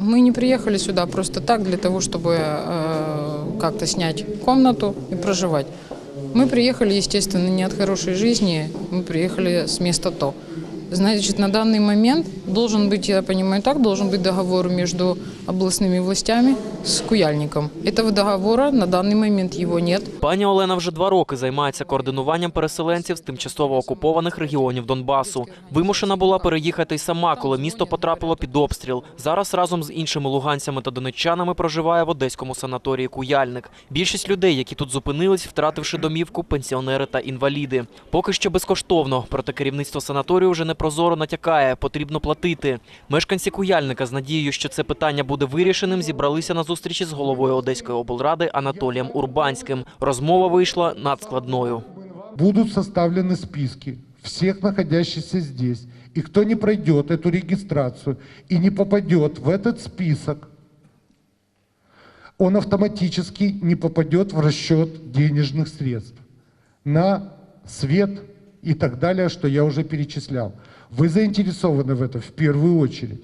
Мы не приехали сюда просто так для того, чтобы э, как-то снять комнату и проживать. Мы приехали, естественно, не от хорошей жизни, мы приехали с места то. Значит, на данный момент должен быть, я понимаю так, должен быть договор между областными властями с Куяльником. Этого договора на данный момент его нет. Пані Олена вже два роки займається координуванням переселенців з тимчасово окупованих регіонів Донбасу. Вимушена була переїхати й сама, коли місто потрапило під обстріл. Зараз разом з іншими луганцями та донеччанами проживає в одеському санаторії Куяльник. Більшість людей, які тут зупинились, втративши домівку, пенсіонери та інваліди. Поки що безкоштовно, проте керівництво санаторію вже непрозоро натякає, потрібно платити. Мешканці Куяльника з надією, що це питання буде вирішеним, зібралися на зустрічі з головою Одеської облради Анатолієм Урбанським. Розмова вийшла надскладною. Будут составлены списки всех находящихся здесь. И кто не пройдет эту регистрацию и не попадет в этот список, он автоматически не попадет в расчет денежных средств на свет и так далее, что я уже перечислял. Вы заинтересованы в этом в первую очередь.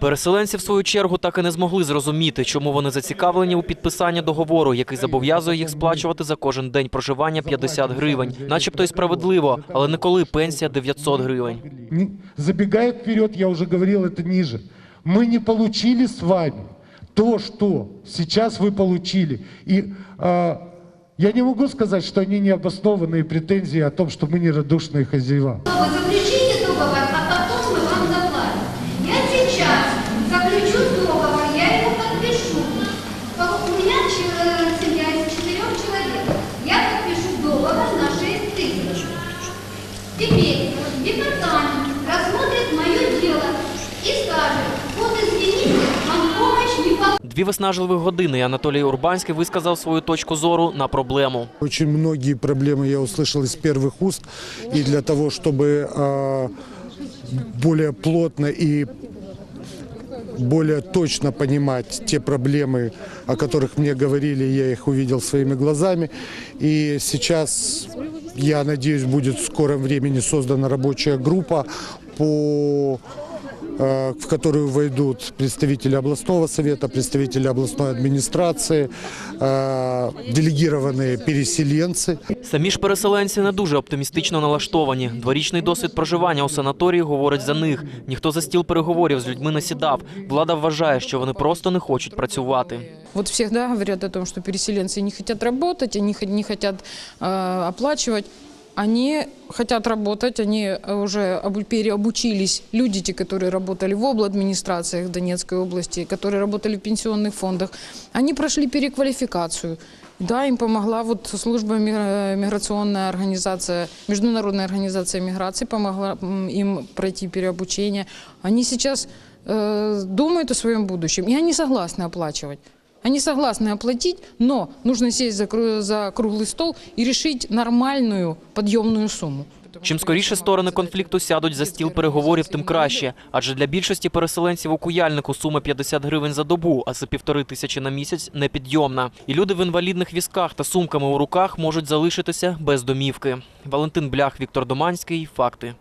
Переселенці, в свою чергу, так і не змогли зрозуміти, чому вони зацікавлені у підписанні договору, який зобов'язує їх сплачувати за кожен день проживання 50 гривень. Начебто й справедливо, але не коли пенсія 900 гривень. Не- Забегая вперед, я уже говорил это ниже. Мы не получили с вами то, что сейчас вы получили. И а, я не могу сказать, что они необоснованные претензии о том, что мы нерадушные хозяева. Вы заключите договор, а потом мы вам заплатим. Я сейчас заключу договор, Дві виснажливих години і Анатолій Урбанський висказав свою точку зору на проблему. Очень многие проблемы я услышал из первых уст. И для того, чтобы а, более плотно и более точно понимать те проблемы, о которых мне говорили, я их увидел своими глазами. И сейчас, я надеюсь, будет в скором времени создана рабочая группа по э, в которую войдут представители областного совета, представители областной администрации, э, делегированные переселенцы. Самі ж переселенці не дуже оптимістично налаштовані. Дворічний досвід проживання у санаторії говорить за них. Ніхто за стіл переговорів з людьми не сідав. Влада вважає, що вони просто не хочуть працювати. Вот всегда говорят о том, что переселенцы не хотят работать, они хо- не хотят э, оплачивать. Они хотят работать, они э, уже обу- переобучились. Люди, те, которые работали в обладминистрациях Донецкой области, которые работали в пенсионных фондах, они прошли переквалификацию. Да, им помогла вот служба ми- э, миграционная организация, международная организация миграции помогла м, им пройти переобучение. Они сейчас э, думают о своем будущем, и они согласны оплачивать. Они согласны оплатить, но нужно сесть за, кру- за круглый стол и решить нормальную подъемную сумму. Чим скоріше сторони конфлікту сядуть за стіл переговорів, тим краще. Адже для більшості переселенців у куяльнику сума 50 гривень за добу, а це півтори тисячі на місяць непідйомна. І люди в інвалідних візках та сумками у руках можуть залишитися без домівки. Валентин Блях, Віктор Доманський. Факти.